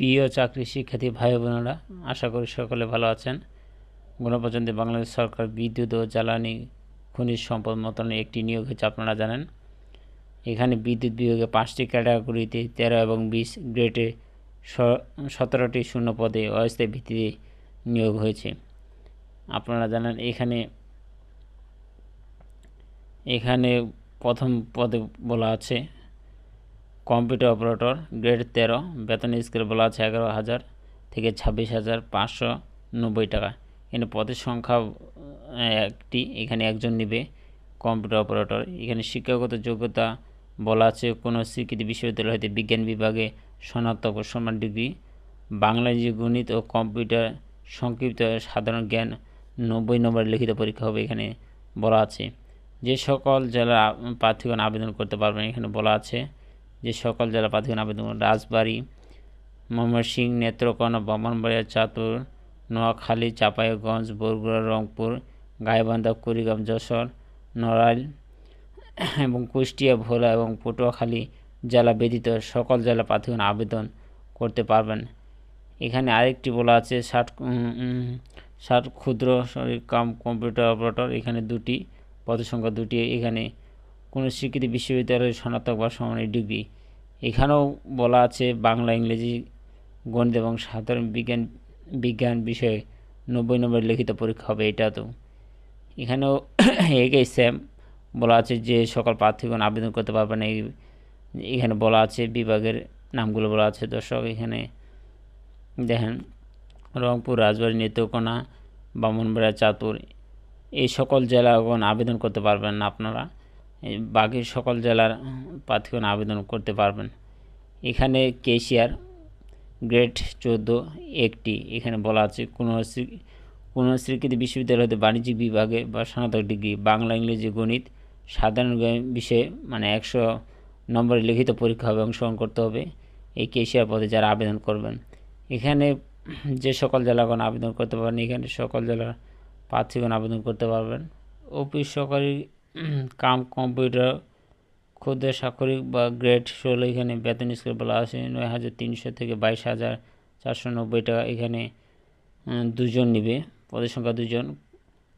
প্রিয় চাকরি শিক্ষার্থী ভাই বোনেরা, আশা করি সকলে ভালো আছেন। গণপ্রজাতন্ত্রী বাংলাদেশ সরকার বিদ্যুৎ ও জ্বালানি খনিজ সম্পদ মন্ত্রণালয়ে একটি নিয়োগ হয়েছে, আপনারা জানেন। এখানে বিদ্যুৎ বিভাগে পাঁচটি ক্যাটাগরিতে তেরো এবং বিশ গ্রেডে সতেরোটি শূন্য পদে অস্থায়ী ভিত্তিতে নিয়োগ হয়েছে। আপনারা জানেন, এখানে এখানে প্রথম পদে বলা আছে কম্পিউটার অপারেটর গ্রেড তেরো, বেতন স্কেল বলা আছে এগারো হাজার থেকে ছাব্বিশ হাজার পাঁচশো নব্বই টাকা। এখানে পদের সংখ্যা একটি, এখানে একজন নেবে কম্পিউটার অপারেটর। এখানে শিক্ষাগত যোগ্যতা বলা আছে, কোনো স্বীকৃতি বিশ্ববিদ্যালয় হতে বিজ্ঞান বিভাগে স্নাতক ও সম্মান ডিগ্রি। বাংলা ইংরেজি গণিত ও কম্পিউটার সংক্ষিপ্ত সাধারণ জ্ঞান নব্বই নম্বর লিখিত পরীক্ষা হবে এখানে বলা আছে। যে সকল জেলার প্রার্থীগণ আবেদন করতে পারবেন, এখানে বলা আছে যে সকল জেলা প্রার্থীগণ আবেদন রাজবাড়ী ময়মনসিং নেত্রকোনা, ব্রাহ্মণবাড়িয়া চাতুর নোয়াখালী চাঁপাইগঞ্জ বরগুড়া, রংপুর, গাইবান্ধা, কুড়িগ্রাম, যশোর, নড়াইল এবং কুষ্টিয়া, ভোলা এবং পটুয়াখালী জেলা ব্যতীত সকল জেলা প্রার্থীগণ আবেদন করতে পারবেন। এখানে আরেকটি বলা আছে, ষাট ষাট ক্ষুদ্র কাম কম্পিউটার অপারেটর। এখানে দুটি পদের সংখ্যা দুটি এখানে কোনো স্বীকৃতি বিশ্ববিদ্যালয়ের স্নাতক বা সমানের ডিগ্রি। এখানেও বলা আছে বাংলা, ইংরেজি, গণিত এবং সাধারণ বিজ্ঞান বিজ্ঞান বিষয়ে নব্বই নম্বর লিখিত পরীক্ষা হবে এটা তো। এখানেও এগেই সেম বলা আছে যে সকল প্রার্থীগণ আবেদন করতে পারবেন এই এখানে বলা আছে বিভাগের নামগুলো বলা আছে। দর্শক, এখানে দেখেন, রংপুর, রাজবাড়ী, নেত্রকোনা, বামনবাড়া চাতুর এই সকল জেলাগণ আবেদন করতে পারবেন না আপনারা। বাকি সকল জেলার প্রার্থীগণ আবেদন করতে পারবেন। এখানে কেশিয়ার গ্রেড চোদ্দ একটি এখানে বলা আছে কোনো কোনো স্বীকৃতি বিশ্ববিদ্যালয় হতে বাণিজ্যিক বিভাগে বা স্নাতক ডিগ্রি, বাংলা, ইংরেজি, গণিত, সাধারণ বিষয়ে মানে একশো নম্বরে লিখিত পরীক্ষা হবে, অংশগ্রহণ করতে হবে। এই কেশিয়ার পদে যারা আবেদন করবেন। এখানে যে সকল জেলাগণ আবেদন করতে পারবেন, এখানে সকল জেলার প্রার্থীগণ আবেদন করতে পারবেন। অফিস সরকারি কাম কম্পিউটার ক্ষুদ্র স্বাক্ষরিক বা গ্রেড ষোলো, এখানে বেতন স্কেল বলা আছে, নয় হাজার তিনশো থেকে বাইশ হাজার চারশো নব্বই টাকা এখানে দুজন নিবে, পদের সংখ্যা দুজন।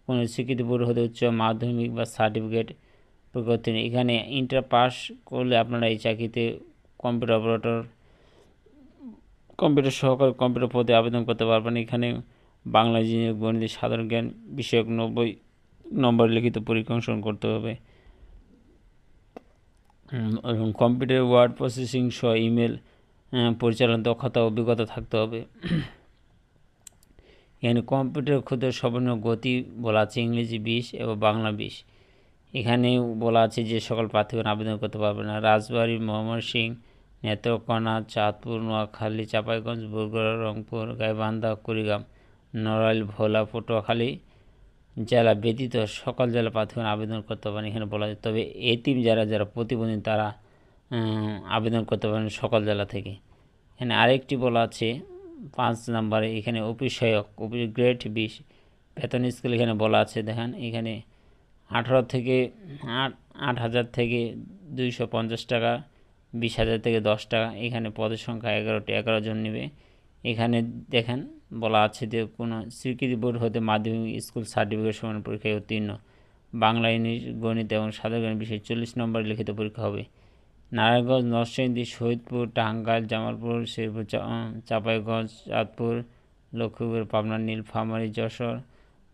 কোনো স্বীকৃতি বোর্ড হতে উচ্চ মাধ্যমিক বা সার্টিফিকেট প্রগতি এখানে ইন্টার পাস করলে আপনারা এই চাকরিতে কম্পিউটার অপারেটর, কম্পিউটার সহকারী কম্পিউটার পদে আবেদন করতে পারবেন। এখানে বাংলা ইঞ্জিনিয়ার গণিত সাধারণ জ্ঞান বিষয়ক নব্বই নম্বর লিখিত অংশগ্রহণ করতে হবে। এবং কম্পিউটার ওয়ার্ড প্রসেসিং সহ ইমেল পরিচালন দক্ষতা, অভিজ্ঞতা থাকতে হবে। এখানে কম্পিউটার ক্ষুদ্র সর্বনিম্ন গতি বলা আছে ইংরেজি বিশ এবং বাংলা বিশ। এখানে বলা আছে যে সকল প্রার্থীগণ আবেদন করতে পারবে না। রাজবাড়ি রাজবাড়ী সিং, নেত্রকোনা, চাঁদপুর, নোয়াখালী, চাঁপাইগঞ্জ, বগুড়া, রংপুর, গাইবান্ধা, কুড়িগ্রাম, নড়াইল, ভোলা, পটুয়াখালী জেলা ব্যতীত সকল জেলা প্রার্থীগণ আবেদন করতে পারেন, এখানে বলা যায়। তবে এতিম যারা যারা প্রতিবন্ধী, তারা আবেদন করতে পারেন সকল জেলা থেকে। এখানে আরেকটি বলা আছে, পাঁচ নম্বরে এখানে অফিস সহায়ক অফিস গ্রেড বিশ, বেতন স্কেল এখানে বলা আছে। দেখেন, এখানে আঠারো থেকে আট আট হাজার থেকে দুইশো পঞ্চাশ টাকা, বিশ হাজার থেকে দশ টাকা, এখানে পদের সংখ্যা এগারোটি, এগারো জন নেবে। এখানে দেখেন, বলা আছে যে কোনো স্বীকৃতি বোর্ড হতে মাধ্যমিক স্কুল সার্টিফিকেট সমান পরীক্ষায় উত্তীর্ণ। বাংলা, ইংলিশ, গণিত এবং সাধারণ বিষয়ে চল্লিশ নম্বর লিখিত পরীক্ষা হবে। নারায়ণগঞ্জ, নরসিংদী শহীদপুর টাঙ্গাইল, জামালপুর, শেরপুর চাঁপাইগঞ্জ চাঁদপুর, লক্ষ্মীপুর, পাবনা, নীলফামারী, যশোর,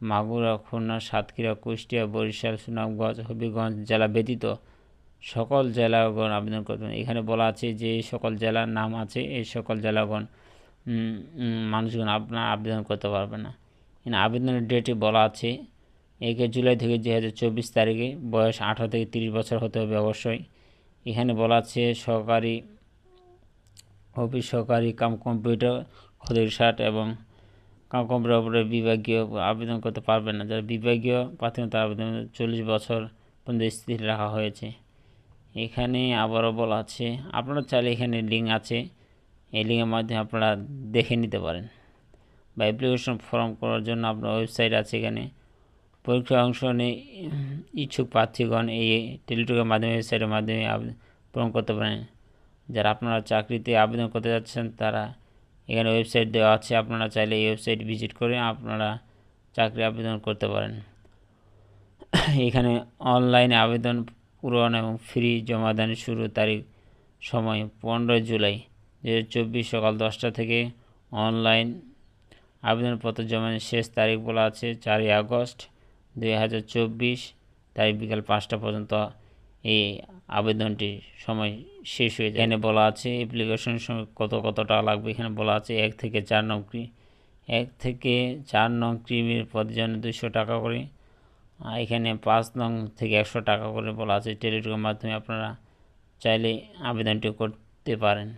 মাগুরা, খুলনা, সাতক্ষীরা, কুষ্টিয়া, বরিশাল, সুনামগঞ্জ, হবিগঞ্জ জেলা ব্যতীত সকল জেলাগণ আবেদন করবেন। এখানে বলা আছে যে সকল জেলার নাম আছে, এই সকল জেলাগণ মানুষগণ আপনার আবেদন করতে পারবে না। এখানে আবেদনের ডেটে বলা আছে, একে জুলাই থেকে দু হাজার চব্বিশ তারিখে বয়স আঠারো থেকে তিরিশ বছর হতে হবে অবশ্যই। এখানে বলা আছে সরকারি অফিস সহকারী, কাম কম্পিউটার খদের শার্ট এবং কাম কম্পিউটার উপরে বিভাগীয় আবেদন করতে পারবেন না। যারা বিভাগীয় প্রাথমিক আবেদন চল্লিশ বছর পর্যন্ত স্থির রাখা হয়েছে। এখানে আবারও বলা আছে, আপনারা চাইলে এখানে লিঙ্ক আছে। এই লিঙ্কের মাধ্যমে আপনারা দেখে নিতে পারেন। বা অ্যাপ্লিকেশন ফর্ম করার জন্য আপনার ওয়েবসাইট আছে এখানে। পরীক্ষায় অংশ নিয়ে ইচ্ছুক প্রার্থীগণ এই টেলিটকের মাধ্যমে ওয়েবসাইটের মাধ্যমে পূরণ করতে পারেন। যারা আপনারা চাকরিতে আবেদন করতে যাচ্ছেন, তারা এখানে ওয়েবসাইট দেওয়া আছে। আপনারা চাইলে এই ওয়েবসাইট ভিজিট করে আপনারা চাকরি আবেদন করতে পারেন। এখানে অনলাইনে আবেদন পূরণ এবং ফ্রি জমাদানের শুরু তারিখ সময় পনেরোই জুলাই। চব্বিশ সকাল দশটা থেকে অনলাইন আবেদনপত্র জমানোর শেষ তারিখ বলা আছে চারই আগস্ট দুই হাজার চব্বিশ। তারিখ বিকাল পাঁচটা পর্যন্ত এই আবেদনটি সময় শেষ হয়ে যায়। এখানে বলা আছে অ্যাপ্লিকেশন সময় কত কত টাকা লাগবে। এখানে বলা আছে এক থেকে চার নং ক্রি এক থেকে চার নং ক্রিমির জন্য দুশো টাকা করে। আর এখানে পাঁচ নং থেকে একশো টাকা করে বলা আছে। টেলিটকের মাধ্যমে আপনারা চাইলে আবেদনটি করতে পারেন।